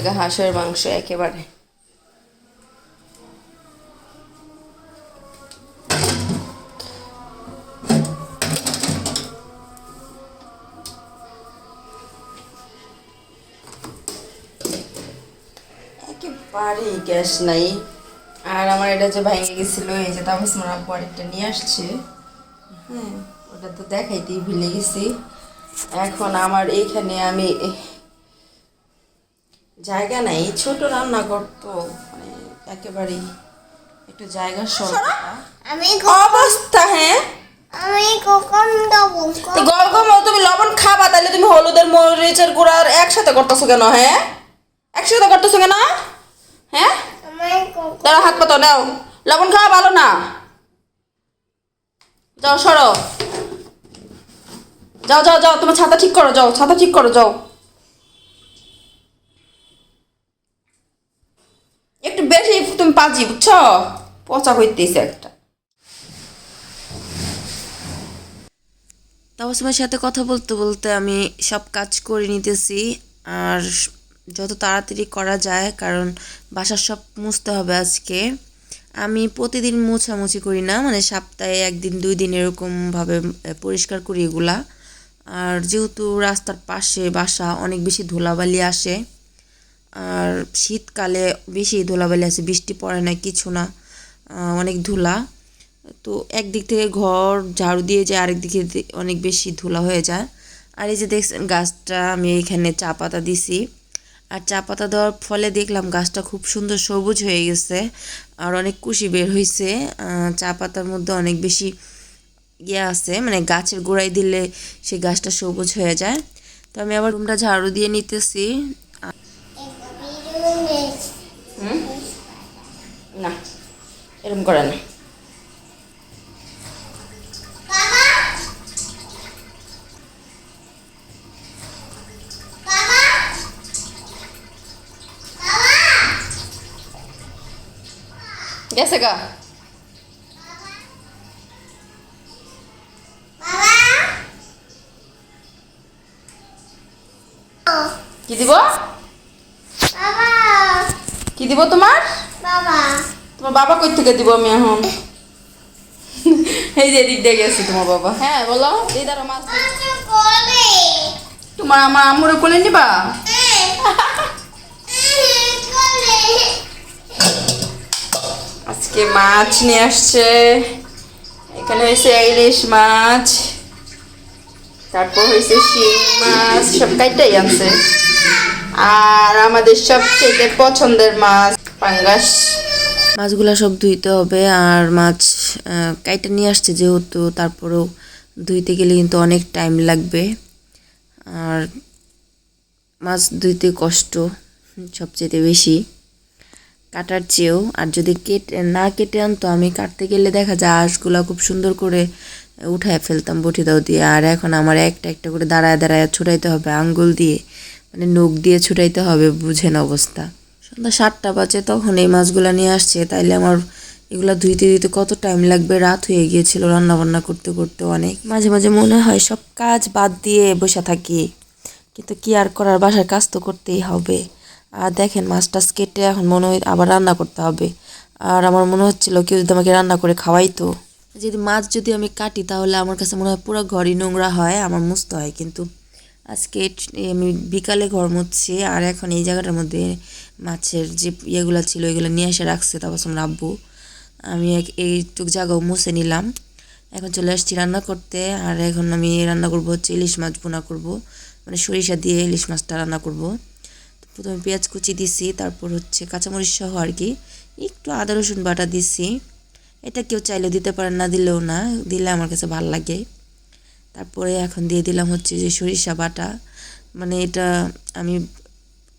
লেগে হাঁসের মাংস একেবারে। একেবারেই গ্যাস নাই। আর আমার এটা যে ভেঙে গেছিল, এই যে তাপস মারা আরেকটা নিয়ে আসছে। হ্যাঁ ওটা তো দেখাইতেই ভুলে গেছি। এখন আমার এইখানে আমি জায়গা নাই ছোট রান্না করতো মানে একেবারেই একটু জায়গা সরকার আমি অবস্থা হ্যাঁ? আমি কখন দেবো তো গল্প তুমি লবণ খাবা তাহলে তুমি হলুদের মরিচের গুঁড়া আর একসাথে করতেছো কেন হ্যাঁ? একসাথে করতেছো কেন? হ্যাঁ? দাঁড়া হাত পাতো নাও। লবণ খাওয়া ভালো না? যাও সরো। যাও যাও যাও তোমার ছাতা ঠিক করো যাও ছাতা ঠিক করো যাও একটু পাজি বুঝছ? পচা হইতেছে একটা। তাপসমের সাথে কথা বলতে বলতে আমি সব কাজ করে নিতেছি, আর যত তাড়াতাড়ি করা যায়, কারণ বাসার সব মুছতে হবে আজকে। আমি প্রতিদিন মোছামুছি করি না মানে সপ্তাহে একদিন, দুই দিন এরকমভাবে পরিষ্কার করি এগুলা। আর যেহেতু রাস্তার পাশে বাসা, অনেক বেশি ধুলাবালি আসে। আর শীতকালে বেশি ধুলাবালি আছে, বৃষ্টি পড়ে না, কিছু না অনেক ধুলা। তো একদিক থেকে ঘর ঝাড়ু দিয়ে যায়, আরেক দিকে অনেক বেশি ধুলা হয়ে যায়। আর এই যে দেখছেন গাছটা, আমি এখানে চা পাতা দিছি। আর চা পাতা দেওয়ার ফলে দেখলাম গাছটা খুব সুন্দর সবুজ হয়ে গেছে আর অনেক কুশি বের হয়েছে চা পাতার মধ্যে অনেক বেশি ইয়ে আছে মানে গাছের গোড়ায় দিলে সেই গাছটা সবুজ হয়ে যায়। তো আমি আবার রুমটা ঝাড়ু দিয়ে নিতেছি। হুম না এরকম করে না গেছে গা কি দিব বাবা কি দিব তোমার? বাবা। তোমার বাবা কই থেকে দিব আমি এখন? এই যে দিয়ে গেছে তোমার বাবা। হ্যাঁ বলো। এই দাঁড়ো মাছ তোমার আমার আম্মুরে কোলে নিবা? আজকে মাছ নিয়ে আসছে। এখানে হয়েছে ইলিশ মাছ। তারপর হয়েছে শিং মাছ। সব কাইটাই আনছে। আর আমাদের সবচেয়ে পছন্দের মাছ পাঙ্গাস। মাছগুলো সব ধুইতে হবে আর মাছ কাইটা নিয়ে আসছে যেহেতু, তারপরেও ধুইতে গেলে কিন্তু অনেক টাইম লাগবে। আর মাছ ধুইতে কষ্ট সবচেয়ে বেশি, কাটার চেয়েও। আর যদি কেটে, না কেটে আনতো, আমি কাটতে গেলে দেখা যায় আঁশগুলো খুব সুন্দর করে উঠায় ফেলতাম বটি দাও দিয়ে। আর এখন আমার একটা একটা করে দাঁড়ায় দাঁড়ায় ছুটাইতে হবে আঙ্গুল দিয়ে। মানে নখ দিয়ে ছুটাইতে হবে, বুঝেন অবস্থা। সন্ধ্যা সাতটা বাজে, তখন এই মাছগুলো নিয়ে আসছে। তাইলে আমার এগুলো ধুইতে ধুইতে কত টাইম লাগবে? রাত হয়ে গিয়েছিল রান্না বান্না করতে করতে অনেক। মাঝে মাঝে মনে হয় সব কাজ বাদ দিয়ে বসে থাকি। কিন্তু কি আর করার? বাসার কাজ তো করতেই হবে। আর দেখেন মাছ টাছ কেটে এখন মনে হয় আবার রান্না করতে হবে। আর আমার মনে হচ্ছিল কেউ যদি আমাকে রান্না করে খাওয়াইতো। যদি মাছ যদি আমি কাটি, তাহলে আমার কাছে মনে হয় পুরো ঘরই নোংরা হয়, আমার মুছতে হয়। কিন্তু আজকে আমি বিকালে ঘর মুছছি, আর এখন এই জায়গাটার মধ্যে মাছের যে ইয়েগুলো ছিল, এগুলো নিয়ে এসে রাখছে তারপর আমার আব্বু। আমি এইটুক জায়গাও মুছে নিলাম। এখন চলে আসছি রান্না করতে, আর এখন আমি রান্না করব হচ্ছে ইলিশ মাছ বোনা করব। মানে সরিষা দিয়ে ইলিশ মাছটা রান্না করব। প্রথমে পেঁয়াজ কুচি দিছি, তারপর হচ্ছে কাঁচামরিচ সহ আর কি, একটু আদা রসুন বাটা দিছি। এটা কেউ চাইলেও দিতে পারে না দিলেও না, দিলে আমার কাছে ভালো লাগে। তারপরে এখন দিয়ে দিলাম হচ্ছে যে সরিষা বাটা। মানে এটা আমি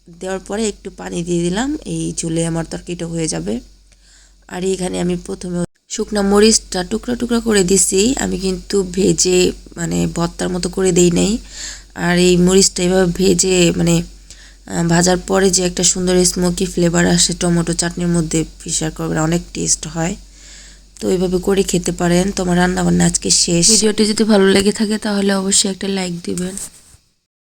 দেওয়ার পরে একটু পানি দিয়ে দিলাম, এই চুলে আমার তরকারিটা হয়ে যাবে। আর এখানে আমি প্রথমে শুকনা মরিচটা টুকরা টুকরা করে দিছি, আমি কিন্তু ভেজে মানে ভর্তার মতো করে দেই নাই। আর এই মরিচটা এভাবে ভেজে মানে ভাজার পরে যে একটা সুন্দর স্মোকি ফ্লেভার আসে, টমেটো চাটনির মধ্যে, ফিশার করবে অনেক টেস্ট হয়। তো এইভাবে করে খেতে পারেন। তোমার রান্না বান্না আজকে শেষ। ভিডিওটি যদি ভালো লেগে থাকে তাহলে অবশ্যই একটা লাইক দিবেন।